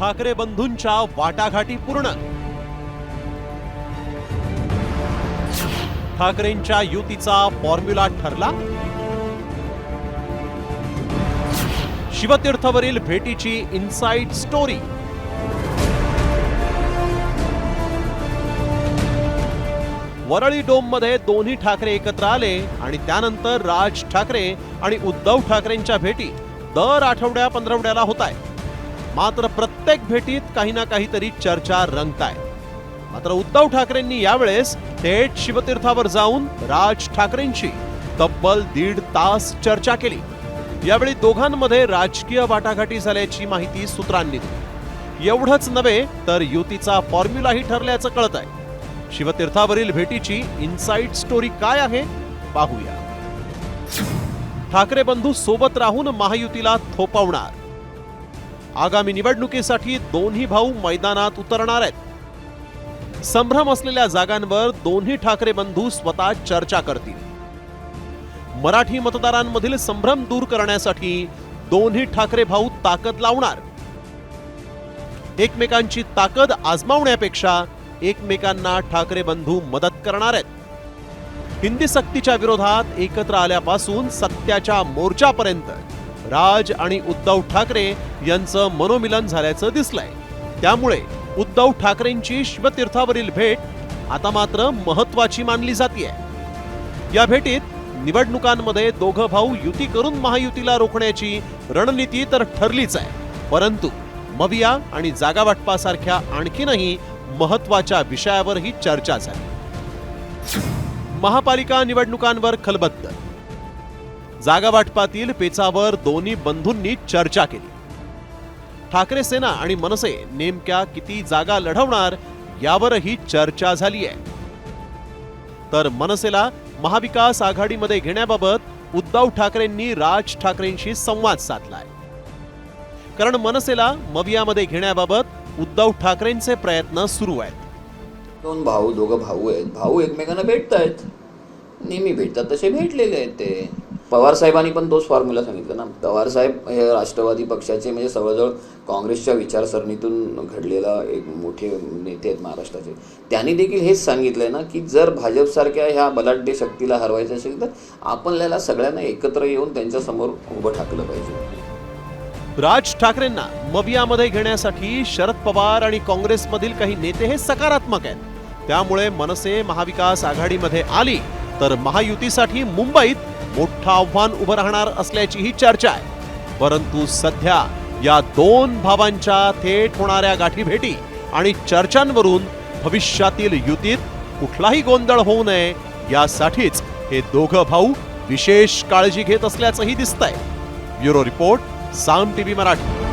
ठाकरे बंधूंच्या वाटाघाटी पूर्ण. ठाकरेंच्या युतीचा फॉर्म्युला ठरला. शिवतीर्थवरील भेटीची इनसाइड स्टोरी वरळी डोममध्ये दोन्ही ठाकरे एकत्र आले आणि त्यानंतर राज ठाकरे आणि उद्धव ठाकरेंच्या भेटी दर आठवड्या पंधरवड्याला होत आहे मात्र प्रत्येक भेटीत काही ना काहीतरी चर्चा रंगताय. मात्र उद्धव ठाकरेंनी यावेळेस थेट शिवतीर्थावर जाऊन राज ठाकरेंची तब्बल दीड तास चर्चा केली. यावेळी दोघांमध्ये राजकीय वाटाघाटी झाल्याची माहिती सूत्रांनी दिली. एवढंच नव्हे तर युतीचा फॉर्म्युलाही ठरल्याचं कळत आहे शिवतीर्थावरील भेटीची इनसाइड स्टोरी काय आहे पाहूया. ठाकरे बंधू सोबत राहून महायुतीला थोपवणार. आगामी निवडणुकीसाठी दोन्ही भाऊ मैदानात उतरणार आहेत. संभ्रम असलेल्या जागांवर दोन्ही ठाकरे बंधू स्वतः चर्चा करतील. मराठी मतदारांमधील संभ्रम दूर करण्यासाठी दोन्ही ठाकरे भाऊ ताकद लावणार. एकमेकांची ताकद आजमावण्यापेक्षा एकमेकांना ठाकरे बंधू मदत करणार आहेत. हिंदी सक्तीच्या विरोधात एकत्र आल्यापासून सत्याच्या मोर्चापर्यंत राज आणि उद्धव ठाकरे यांचं मनोमिलन झाल्याचं दिसलंय. त्यामुळे उद्धव ठाकरेंची शिवतीर्थावरील भेट आता मात्र महत्वाची मानली जाते या भेटीत निवडणुकांमध्ये दोघं भाऊ युती करून महायुतीला रोखण्याची रणनीती तर ठरलीच आहे. परंतु मविया आणि जागा वाटपासारख्या आणखीनही महत्त्वाच्या विषयावरही चर्चा झाली. महापालिका निवडणुकांवर खलबत्तर जागा वाटपातील पेचावर दोन्ही बंधूंनी चर्चा केली. ठाकरे सेना आणि मनसे नेमक्या किती जागा लढवणार यावरही चर्चा झाली आहे. तर मनसेला महाविकास आघाडीमध्ये घेण्याबाबत उद्धव ठाकरेंनी राज ठाकरेंशी संवाद साधलाय. कारण मनसेला मवियामध्ये घेण्याबाबत उद्धव ठाकरेंचे प्रयत्न सुरू आहेत. दोन भाऊ दोघं भाऊ आहेत. भाऊ एकमेकांना भेटत आहेत नेहमी भेटतात तसे भेटलेले आहेत ते. पवार साहेबांनी पण तोच फॉर्म्युला सांगितलं ना. पवारसाहेब हे राष्ट्रवादी पक्षाचे म्हणजे जवळजवळ काँग्रेसच्या विचारसरणीतून घडलेला एक मोठे नेते आहेत महाराष्ट्राचे. त्यांनी देखील हेच सांगितलंय ना की जर भाजपसारख्या ह्या बलाढ्य शक्तीला हरवायचं असेल तर आपल्याला सगळ्यांना एकत्र येऊन त्यांच्यासमोर उभं ठाकलं पाहिजे. राज ठाकरेंना मवियामध्ये घेण्यासाठी शरद पवार आणि काँग्रेसमधील काही नेते हे सकारात्मक आहेत. त्यामुळे मनसे महाविकास आघाडीमध्ये आली तर महायुतीसाठी मुंबईत मोठं आव्हान उभं राहणार असल्याचीही चर्चा आहे. परंतु सध्या या दोन भावांच्या थेट होणाऱ्या गाठीभेटी आणि चर्चांवरून भविष्यातील युतीत कुठलाही गोंधळ होऊ नये यासाठीच हे दोघं भाऊ विशेष काळजी घेत असल्याचंही दिसतंय. Bureau report Saam TV Marathi.